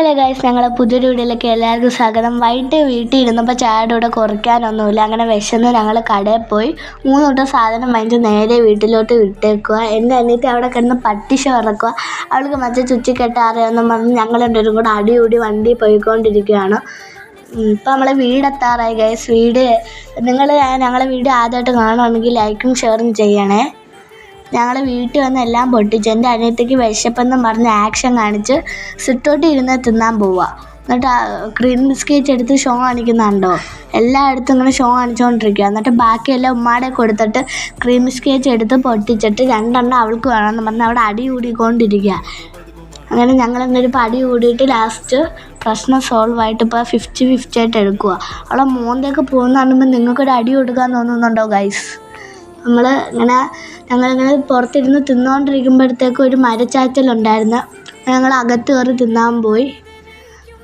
Hello guys ഞങ്ങളെ പുതിയൊരു വീഡിയോയിലേക്ക് എല്ലാവർക്കും സ്വാഗതം. വൈകിട്ട് വീട്ടിൽ ഇരുന്നപ്പോൾ ചായയുടെ കൂടെ കുറയ്ക്കാനൊന്നുമില്ല. അങ്ങനെ വിശന്ന് ഞങ്ങൾ കടയിൽ പോയി മൂന്ന് തൊട്ട് സാധനം വാങ്ങിച്ച് നേരെ വീട്ടിലോട്ട് വിട്ടേക്കുക എന്റെ അനിയത്തി അവിടെ കിടന്ന് പട്ടിഷ ഇറക്കുക അവൾക്ക് മറ്റേ ചുറ്റിക്കെട്ട് അറിയാമെന്നും പറഞ്ഞ് ഞങ്ങൾ രണ്ടുപേരും കൂടെ അടികൂടി വണ്ടി പോയിക്കൊണ്ടിരിക്കുകയാണ്. ഇപ്പം നമ്മളെ വീടെത്താറായി ഗൈസ് വീട് നിങ്ങൾ ഞങ്ങളെ വീഡിയോ ആദ്യമായിട്ട് കാണുകയാണെങ്കിൽ ലൈക്കും ഷെയറും ചെയ്യണേ. ഞങ്ങൾ വീട്ടിൽ വന്ന് എല്ലാം പൊട്ടിച്ചു. എന്റെ അനിയത്തിക്ക് വിശപ്പെന്നും പറഞ്ഞ് ആക്ഷൻ കാണിച്ച് സിറ്റോട്ട് ഇരുന്ന് തിന്നാൻ പോവുക എന്നിട്ട് ക്രീം ബിസ്ക്കറ്റ് എടുത്ത് ഷോ കാണിക്കുന്നുണ്ടോ? എല്ലായിടത്തും ഇങ്ങനെ ഷോ കാണിച്ചുകൊണ്ടിരിക്കുക എന്നിട്ട് ബാക്കിയെല്ലാം ഉമ്മാടെ കൊടുത്തിട്ട് ക്രീം ബിസ്ക്കറ്റ് എടുത്ത് പൊട്ടിച്ചിട്ട് രണ്ടെണ്ണം അവൾക്ക് വേണമെന്ന് പറഞ്ഞ് അവിടെ അടി കൂടിക്കൊണ്ടിരിക്കുക അങ്ങനെ ഞങ്ങൾ എന്നൊരു അടി കൂടിയിട്ട് ലാസ്റ്റ് പ്രശ്നം സോൾവ് ആയിട്ട് ഇപ്പോൾ ഫിഫ്റ്റി ഫിഫ്റ്റി ആയിട്ട് എടുക്കുക അവളെ മോന്തേക്ക് പോകുന്ന കാണുമ്പോൾ നിങ്ങൾക്കൊരു അടി കൊടുക്കാൻ തോന്നുന്നുണ്ടോ ഗൈസ് നമ്മൾ ഇങ്ങനെ ഞങ്ങളിങ്ങനെ പുറത്തിരുന്ന് തിന്നുകൊണ്ടിരിക്കുമ്പോഴത്തേക്കും ഒരു മരച്ചാറ്റലുണ്ടായിരുന്നു. ഞങ്ങൾ അകത്ത് കയറി തിന്നാൻ പോയി.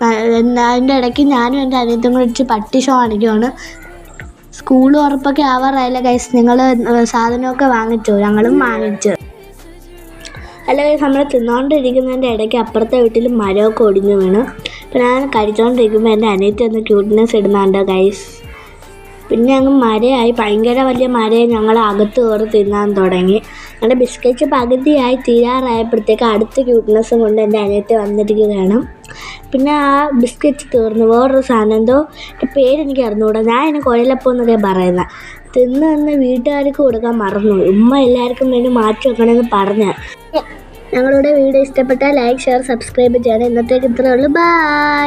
അതിന്റെ ഇടയ്ക്ക് ഞാനും എന്റെ അനിയത്തും കൂടി ഇടിച്ച് പട്ടി ഷോ കാണിക്കുവാണ്. സ്കൂൾ ഉറപ്പൊക്കെ ആവാറായില്ല ഗൈസ് നിങ്ങൾ സാധനമൊക്കെ വാങ്ങിച്ചോ? ഞങ്ങളും വാങ്ങിച്ചു. അല്ല ഗൈസ് നമ്മൾ തിന്നുകൊണ്ടിരിക്കുന്നതിന്റെ ഇടയ്ക്ക് അപ്പുറത്തെ വീട്ടിൽ മരമൊക്കെ ഒടിഞ്ഞു വീണു. അപ്പോൾ ഞാൻ കഴിച്ചുകൊണ്ടിരിക്കുമ്പോൾ എന്റെ അനിയത്തി ഒന്ന് ക്യൂട്ട്നെസ് ഇടുന്നുണ്ട് ഗൈസ് പിന്നെ അങ്ങ് മരയായി. ഭയങ്കര വലിയ മരയെ ഞങ്ങൾ അകത്ത് കയറി തിന്നാൻ തുടങ്ങി. ഞങ്ങളുടെ ബിസ്ക്കറ്റ് പകുതിയായി തീരാറായപ്പോഴത്തേക്ക് അടുത്ത ക്യൂട്ട്നെസ്സും കൊണ്ട് എന്റെ അനിയത്തെ വന്നിരിക്കുകയാണ്. പിന്നെ ആ ബിസ്ക്കറ്റ് തീർന്നു. വേറൊരു സാധനം എന്തോ? പേരെനിക്ക് അറിഞ്ഞുകൂടാ. ഞാൻ എന്നെ കുഴലപ്പം എന്നൊക്കെ പറയുന്നത് തിന്ന് നിന്ന് വീട്ടുകാർക്ക് കൊടുക്കാൻ മറന്നു ഉമ്മ എല്ലാവർക്കും വേണ്ടി മാറ്റി വെക്കണമെന്ന് പറഞ്ഞു. ഞങ്ങളുടെ വീഡിയോ ഇഷ്ടപ്പെട്ടാൽ ലൈക്ക് ഷെയർ സബ്സ്ക്രൈബ് ചെയ്യണം ഇന്നത്തേക്ക് ഇത്രയേ ഉള്ളൂ. ബൈ